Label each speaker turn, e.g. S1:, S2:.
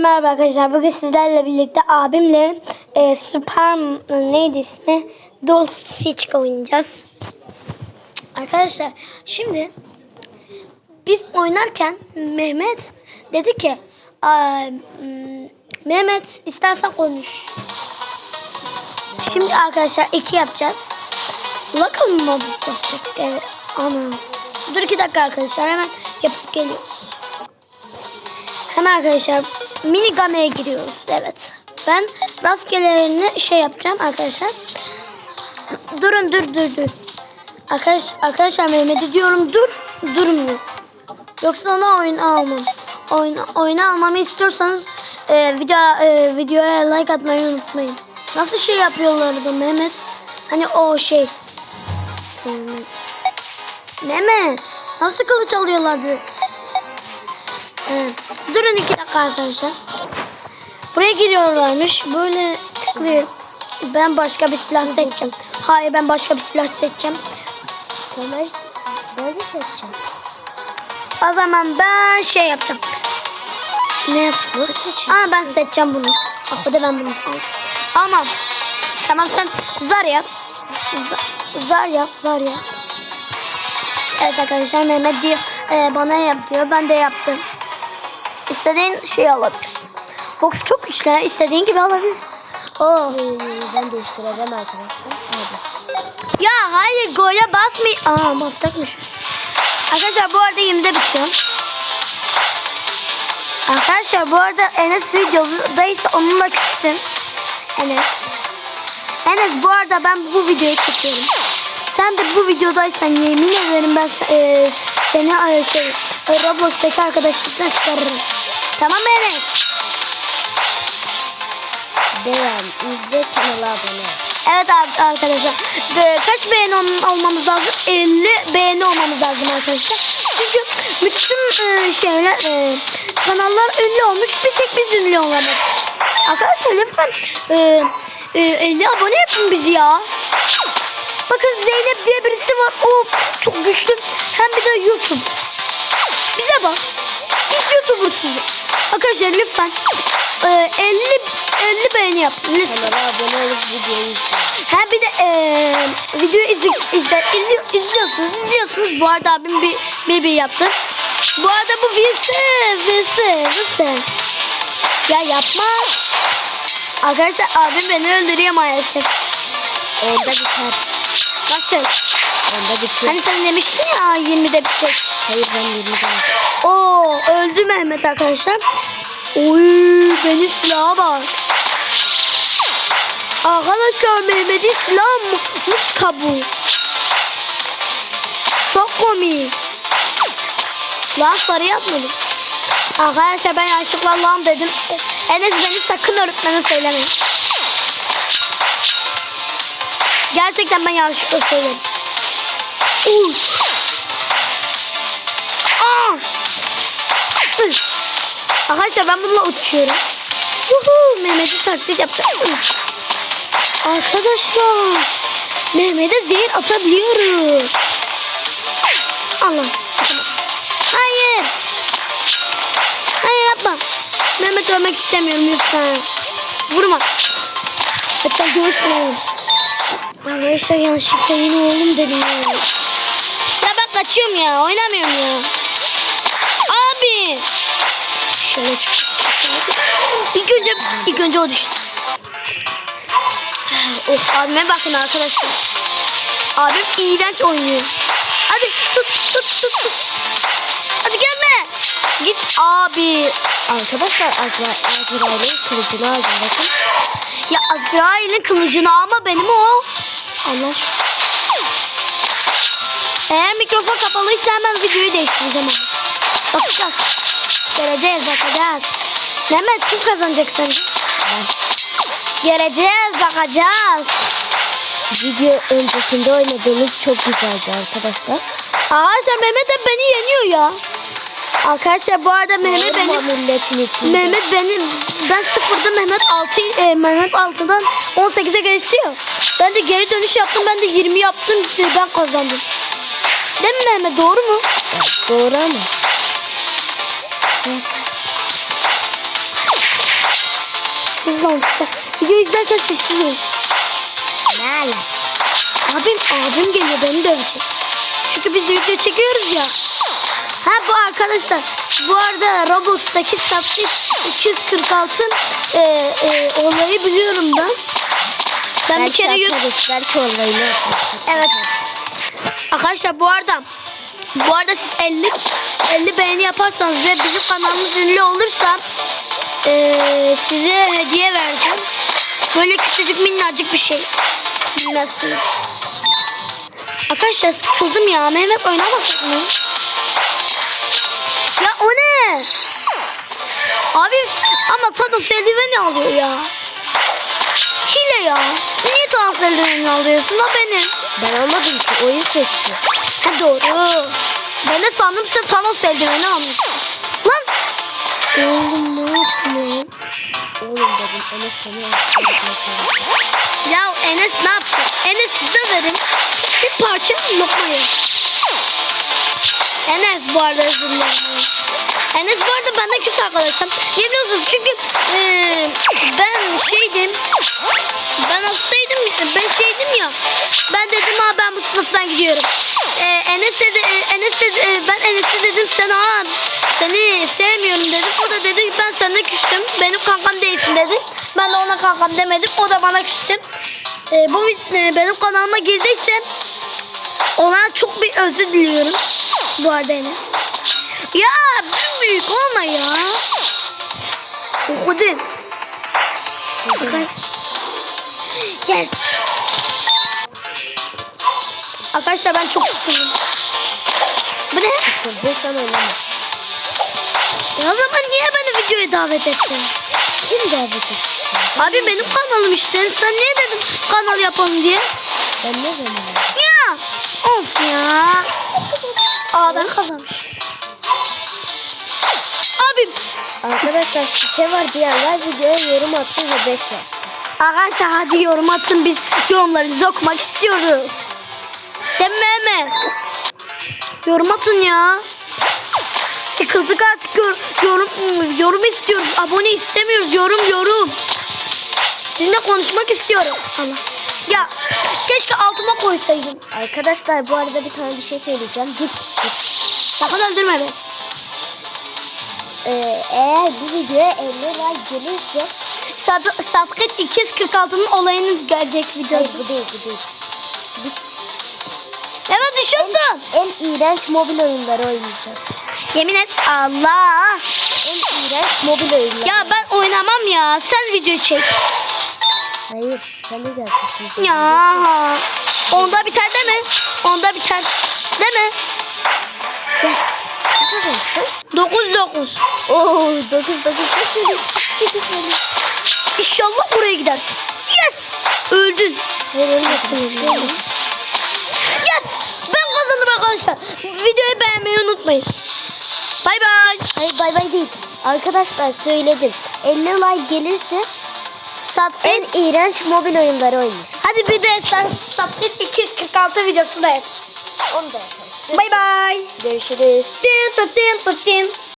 S1: Merhaba arkadaşlar. Bugün sizlerle birlikte abimle e, Super neydi ismi? Dual Siege oynayacağız. Arkadaşlar şimdi biz oynarken Mehmet dedi ki "Aa, hmm, Mehmet istersen konuş. Şimdi arkadaşlar iki yapacağız. Local mı yapacak? Evet. Ana. Dur iki dakika arkadaşlar hemen yapıp geliyoruz. Hemen arkadaşlar mini gameye giriyoruz. Evet. Ben rastgelelerini şey yapacağım arkadaşlar. Durun dur dur dur. Arkadaş, arkadaşlar Mehmet'e diyorum dur. Durmuyor. Yoksa ona oyun almam. Oyun, oyunu almamı istiyorsanız e, video, e, videoya like atmayı unutmayın. Nasıl şey yapıyorlardı Mehmet? Hani o şey. Mehmet nasıl kılıç alıyorlardı? Evet. Durun iki dakika arkadaşlar. Buraya giriyorlarmış. Böyle tıklıyor. Ben başka bir silah seçeceğim. Hayır ben başka bir silah seçeceğim.
S2: Tamam de seçeceğim.
S1: O zaman ben şey yapacağım. Ne
S2: seçiyorsun?
S1: Aa ben seçeceğim bunu. Bak bir de ben bunu seçeceğim. Tamam. Tamam sen zar yap. Z- zar yap, zar yap. Evet arkadaşlar Mehmet diyor, e, bana yap diyor. Ben de yaptım. İstediğin şeyi alabilirsin. Box çok güçlü. ha, İstediğin gibi alabilirsin. Oh.
S2: Ee, ben değiştireceğim arkadaşlar. Hadi.
S1: Ya hayır goya basmay. Aa basacakmış. Arkadaşlar bu arada 20'de bitiyor. Arkadaşlar bu arada Enes videodaysa onunla küstüm. Enes. Enes bu arada ben bu videoyu çekiyorum. Sen de bu videodaysan yemin ederim ben e, seni e, şey Roblox'taki arkadaşlıktan çıkarırım. Tamam mı Enes?
S2: Beğen, izle, kanala abone.
S1: Evet abi arkadaşlar. Ve kaç beğeni ol- olmamız lazım? 50 beğeni olmamız lazım arkadaşlar. Çünkü bütün e, şeyler e, kanallar ünlü olmuş. Bir tek biz ünlü olamadık. Arkadaşlar lütfen e, e, 50 abone yapın bizi ya. Bakın Zeynep diye birisi var. O çok güçlü. Hem bir de YouTube. Bize bak. Biz YouTube'ursuz. Arkadaşlar lütfen e, 50 50 beğeni yapın lütfen.
S2: Abone olup videoyu izle.
S1: Ha bir de eee videoyu izle, izle, izli- izliyorsunuz, izliyorsunuz. Bu arada abim bir bir, bir yaptı. Bu arada bu virsi, virsi, virsi. Ya yapma. Arkadaşlar abim beni öldürüyor maalesef.
S2: Onda biter.
S1: Nasıl?
S2: Onda biter.
S1: Hani sen demiştin ya 20'de bitecek.
S2: Hayır ben 20'de.
S1: Oo öldü Mehmet arkadaşlar. Oy benim silaha bak. Arkadaşlar Mehmet'in silahı mı- muz kabuğu. Çok komik. Lan sarı yapmadım. Arkadaşlar ben yanlışlıkla lan dedim. Enes beni sakın öğretmene söylemeyin. Gerçekten ben yanlışlıkla söyledim. Uy. Aa. Hı. Arkadaşlar ben bununla uçuyorum. Uhu, Mehmet'e taklit yapacağım. Arkadaşlar Mehmet'e zehir atabiliyoruz. Allah. Hayır. Hayır yapma. Mehmet ölmek istemiyorum lütfen. Vurma. Sen görürsün. Arkadaşlar yanlışlıkla yine oğlum dedim ya. Ya ben kaçıyorum ya. Oynamıyorum ya. Abi. Şöyle İlk önce ilk önce o düştü. Of abime bakın arkadaşlar. Abim iğrenç oynuyor. Hadi tut tut tut tut. Hadi gelme. Git abi.
S2: Arkadaşlar Azra, Azrail'in kılıcını aldım bakın.
S1: Ya Azrail'in kılıcını alma benim o. Allah. Eğer mikrofon kapalıysa hemen videoyu değiştireceğim ama. Bakacağız. Göreceğiz bakacağız. Mehmet kim kazanacak sence?
S2: Ben
S1: Göreceğiz bakacağız.
S2: video öncesinde oynadığımız çok güzeldi arkadaşlar.
S1: Arkadaşlar Mehmet hep beni yeniyor ya. Arkadaşlar bu arada Mehmet benim. Mehmet benim ben sıfırda Mehmet 6 e, Mehmet 6'dan 18'e geçti ya. Ben de geri dönüş yaptım. Ben de 20 yaptım. e, Ben kazandım. Değil mi Mehmet? Doğru mu?
S2: Doğru ama. Neyse.
S1: Sessiz ol. Sen- Video izlerken sessiz ol.
S2: Ne?
S1: Abim, abim geliyor beni dövecek. Çünkü biz video çekiyoruz ya. Ha bu arkadaşlar. Bu arada Roblox'taki Saplit 246 e, e, olayı biliyorum ben. Ben bir kere
S2: arkadaşlar kollarını yapmıştım.
S1: Evet. Arkadaşlar bu arada bu arada siz 50 50 beğeni yaparsanız ve bizim kanalımız ünlü olursa eee, size hediye vereceğim. Böyle küçücük minnacık bir şey. Bilmezsiniz. Arkadaşlar sıkıldım ya. Mehmet oynamasak mı? Ya o ne? Abi ama Thanos eldiveni alıyor ya. Hile ya. Niye Thanos eldivenini alıyorsun? O benim.
S2: Ben almadım ki oyun seçti.
S1: Ha doğru. Ben de sandım sen Thanos eldiveni almışsın. Lan. Oğlum ne yapıyorsun?
S2: Oğlum dedim Enes seni.
S1: Ya Enes ne yapacak? Enes'i döverim. Bir parça lokma yer. Enes bu arada dilerim. Enes bu arada benden küs arkadaşım. Niye biliyorsunuz? Çünkü eee, ben şeydim. Ben hastaydım. Ben şeydim ya. Ben dedim ha ben bu sınıftan gidiyorum. Eee, Enes dedi, e, Enes dedi, e, ben Enes'e dedim sen ha seni sevmiyorum dedim. O da dedi ben senden küstüm. Benim kankam değilsin dedi. Ben de ona kankam demedim. O da bana küstü. Eee, bu e, benim kanalıma girdiyse ona çok bir özür diliyorum. Bu arada Enes. Ya büyük olma ya. Okudun. Yes. Arkadaşlar ben çok sıkıldım. Bu ne?
S2: Sen oynama.
S1: Ya o zaman niye beni videoya davet ettin?
S2: Kim davet etti?
S1: Abi benim kanalım işte. Sen niye dedin kanal yapalım diye?
S2: Ben ne zaman?
S1: Ya. Of ya. Aa ben kazanmış. Abim.
S2: Arkadaşlar şike var diyenler videoya yorum atsın ve 5 var.
S1: Arkadaşlar hadi yorum atın biz yorumlarınızı okumak istiyoruz. Değil mi Mehmet? Yorum atın ya. Sıkıldık artık yor- yorum yorum istiyoruz. Abone istemiyoruz. Yorum yorum. Sizinle konuşmak istiyorum. Allah. Ya keşke altıma koysaydım.
S2: Arkadaşlar bu arada bir tane bir şey söyleyeceğim. Dur. dur.
S1: Sakın öldürme beni.
S2: Ee, eğer bu videoya 50 like gelirse
S1: Sad Sadkat 246'nın olayını gelecek video.
S2: Hayır bu değil bu değil.
S1: Evet düşüyorsun.
S2: En iğrenç mobil oyunları oynayacağız.
S1: Yemin et Allah.
S2: En iğrenç mobil oyunları.
S1: Ya ben oynamam ya. Sen video çek.
S2: Hayır sen de gerçekten.
S1: Ya. Onda biter değil mi? Onda biter. Değil mi?
S2: Yes. Ne kazansın?
S1: 9 9.
S2: Oo 9 9 9
S1: İnşallah oraya gidersin. Yes. Öldün.
S2: Ölmedim.
S1: Yes. Ben kazandım arkadaşlar. Videoyu beğenmeyi unutmayın. Bay bay.
S2: Hayır bay bay değil. Arkadaşlar söyledim. 50 like gelirse
S1: Sat
S2: en iğrenç mobil oyunları oynayacağız.
S1: Hadi bir de Satrit 246 videosu da yap.
S2: Onu da yaparız.
S1: Bay bay.
S2: Görüşürüz.
S1: Tin tin tin tin.